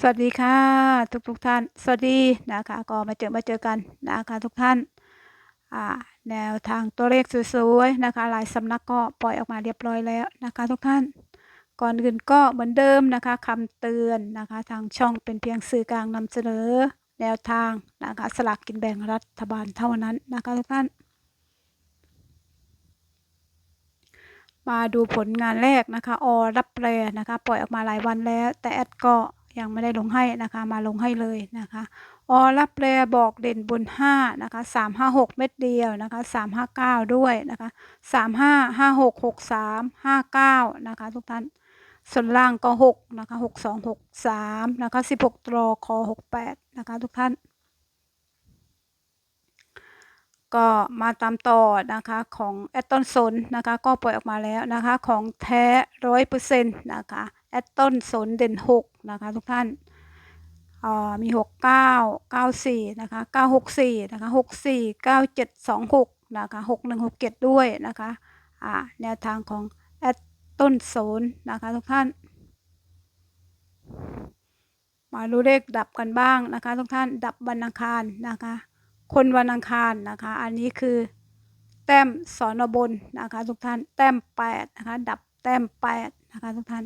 สวัสดีค่ะ ทุกทุกท่าน สวัสดีนะคะ ก็มาเจอมาเจอกันนะคะ ทุกท่านแนวทางตัวเลขสวยๆนะคะหลายสำนักก็ปล่อยออกมาเรียบร้อยแล้วนะคะ ทุกท่าน ก่อนอื่นก็เหมือนเดิมนะคะคำเตือนนะคะ ทางช่องเป็นเพียงสื่อกลางนำเสนอ แนวทางนะคะสลากกินแบ่งรัฐบาลเท่านั้นนะคะทุกท่าน มาดูผลงานแรกนะคะอรับแปรนะคะ ปล่อยออกมาหลายวันแล้ว แต่แอดก็ ยังไม่ได้ลงให้นะคะมาลงให้เลยนะคะออรับแปรบอกเด่นบน5นะคะ356 เม็ดเดียวนะคะ359 ด้วยนะคะ35 56 63 59 นะคะทุกท่านส่วนล่างก็6นะคะ62 63นะคะ16ตรอคอ68 นะคะทุกท่าน ก็มาตามต่อนะคะของแอตตันสนนะคะก็ปล่อยออกมาแล้วนะคะของแท้ร้อยเปอร์เซ็นต์นะคะ แอตตันสนเด่นหกนะคะ ทุกท่านมีหกเก้าเก้าสี่นะคะเก้าหกสี่นะคะหกสี่เก้าเจ็ดสองหกนะคะหกหนึ่งหกเจ็ดด้วยนะคะอ่าแนวทางของแอตต้นโซนนะคะทุกท่าน มาดูเลขดับกันบ้างนะคะ ทุกท่านดับวันอังคารนะคะ คนวันอังคารนะคะ อันนี้คือแต้มสอนบนนะคะ ทุกท่านแต้มแปดนะคะดับแต้มแปดนะคะทุกท่าน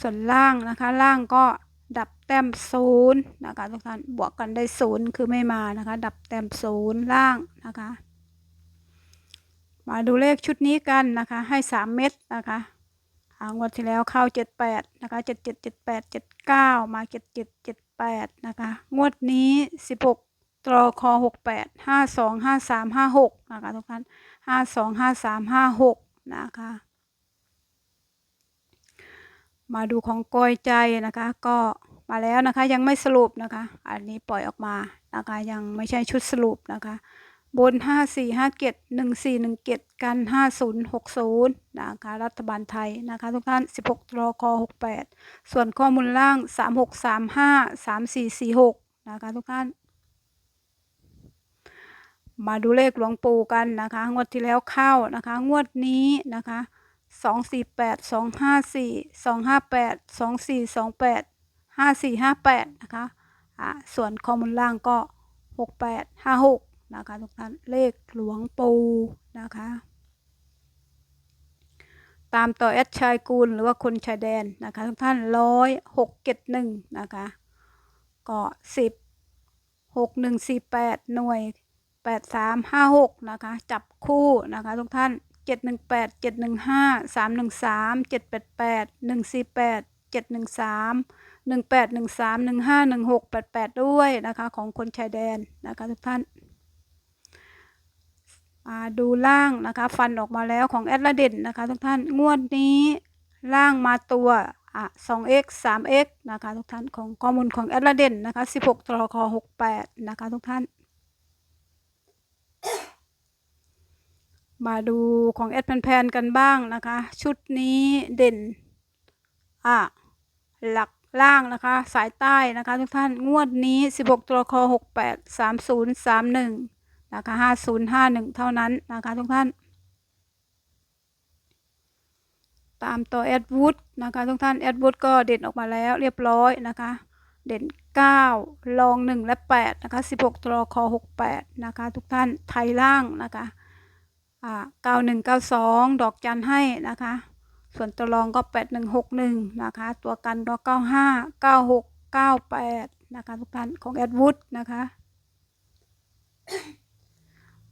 ส่วนล่างนะคะล่างก็ดับแต้มศูนย์นะคะทุกท่านบวกกันได้ศูนย์คือไม่มานะคะ ดับแต้มศูนย์ล่างนะคะ มาดูเลขชุดนี้กันนะคะ ให้สามเม็ดนะคะงวดที่แล้วเข้าเจ็ดแปดนะคะเจ็ดเจ็ดเจ็ดแปดเจ็ดเก้ามาเจ็ดเจ็ดเจ็ดแปดนะคะงวดนี้สิบหกตรอคอหกแปดห้าสองห้าสามห้าหกนะคะทุกท่านห้าสองห้าสามห้าหกนะคะ มาดูของกอยใจนะคะ ก็มาแล้วนะคะยังไม่สรุปนะคะ อันนี้ปล่อยออกมานะคะ ยังไม่ใช่ชุดสรุปนะคะ บน 5 4 5 7 1 4 1 7 กัน 50 60 นะคะ รัฐบาลไทยนะคะ ทุกท่าน 16รอคอ68 ส่วนข้อมูลล่าง 36 35 34 46 นะคะ ทุกท่าน มาดูเลขหลวงปู่กันนะคะ งวดที่แล้วเข้านะคะ งวดนี้นะคะ 248 254 258 2428 5458นะคะอ่าส่วนข้อมูลล่างก็68 56นะคะทุกท่านเลขหลวงปูนะคะ ตามต่อแอดชายกูลหรือว่าคนชายแดนนะคะทุกท่านร้อยหกเจ็ดหนึ่งนะคะก็สิบหกหนึ่งสี่แปดหน่วยแปดสามห้าหกนะคะ จับคู่นะคะทุกท่าน เจ็ดหนึ่งแปดเจ็ดหนึ่งห้าสามหนึ่งสามเจ็ดแปดแปดหนึ่งสี่แปดเจ็ดหนึ่งสามหนึ่งแปดหนึ่งสามหนึ่งห้าหนึ่งหกแปดแปดด้วยนะคะของคนชายแดนนะคะทุกท่านาดูล่างนะคะฟันออกมาแล้วของแอดลาเดนนะคะทุกท่านงวดนี้ล่างมาตัวอะ 2x 3x นะคะทุกท่านของข้อมูลของแอดลาเดนนะคะ 16ตรค68 นะคะทุกท่าน มาดูของแอดแพนๆกันบ้างนะคะ ชุดนี้เด่น อะ หลักล่างนะคะ สายใต้นะคะ ทุกท่านงวดนี้ 16ตรคอ 68 3031 นะคะห้าศูนย์ห้าหนึ่งเท่านั้นนะคะ ทุกท่าน ตามตัวแอดวูดนะคะ ทุกท่านแอดวูดก็เด่นออกมาแล้วเรียบร้อยนะคะ เด่น 9 ลอง 1 และ 8 นะคะ 16 ตัวคอ 68 นะคะ ทุกท่านไทยล่างนะคะ อ่า9192ดอกจันให้นะคะ ส่วนตัวรองก็8161นะคะ ตัวกันก็95 96 98นะคะทุกท่านของแอดวูดนะคะ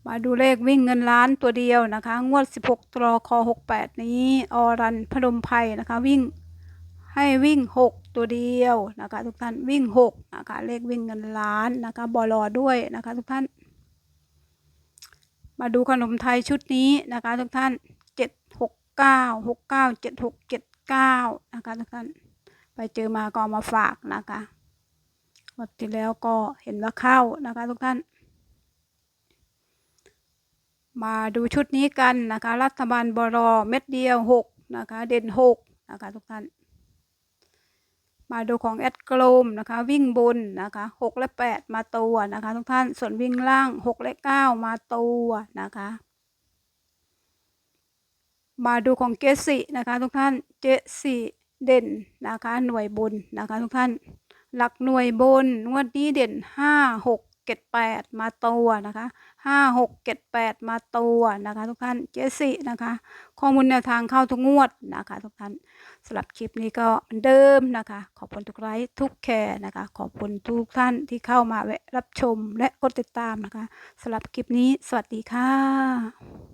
มาดูเลขวิ่งเงินล้านตัวเดียวนะคะ งวด 16ตรอคอ68 นี้ อรันพนมไพนะคะ วิ่งให้วิ่ง 6 ตัวเดียวนะคะ ทุกท่านวิ่ง6นะคะเลขวิ่งเงินล้านนะคะบอลอด้วยนะคะ ทุกท่าน มาดูขนมไทยชุดนี้นะคะทุกท่าน7 6 9 6 9 7 6 7 9นะคะทุกท่านไปเจอมาก็มาฝากนะคะวันที่แล้วก็เห็นว่าเข้านะคะทุกท่าน มาดูชุดนี้กันนะคะ รัฐบาลบรอเม็ดเดียวหกนะคะ เด่นหกนะคะทุกท่าน มาดูของแอดกลมนะคะ วิ่งบนนะคะ6และ 8 มาตัวนะคะ ทุกท่านส่วนวิ่งล่าง 6 และ 9 มาตัวนะคะ มาดูของเกสินะคะ ทุกท่านเจสิเด่นนะคะ หน่วยบนนะคะ ทุกท่าน หลักหน่วยบนงวดนี้เด่น 5 6 เจ็ดแปดมาตัวนะคะห้าหกเจ็ดแปดมาตัวนะคะ ทุกท่านเจสินะคะ ข้อมูลแนวทางเข้าทุกงวดนะคะ ทุกท่านสำหรับคลิปนี้ก็เหมือนเดิมนะคะ ขอบคุณทุกไลค์ทุกแคร์นะคะ ขอบคุณทุกท่านที่เข้ามาแวะรับชมและกดติดตามนะคะสำหรับคลิปนี้ สวัสดีค่ะ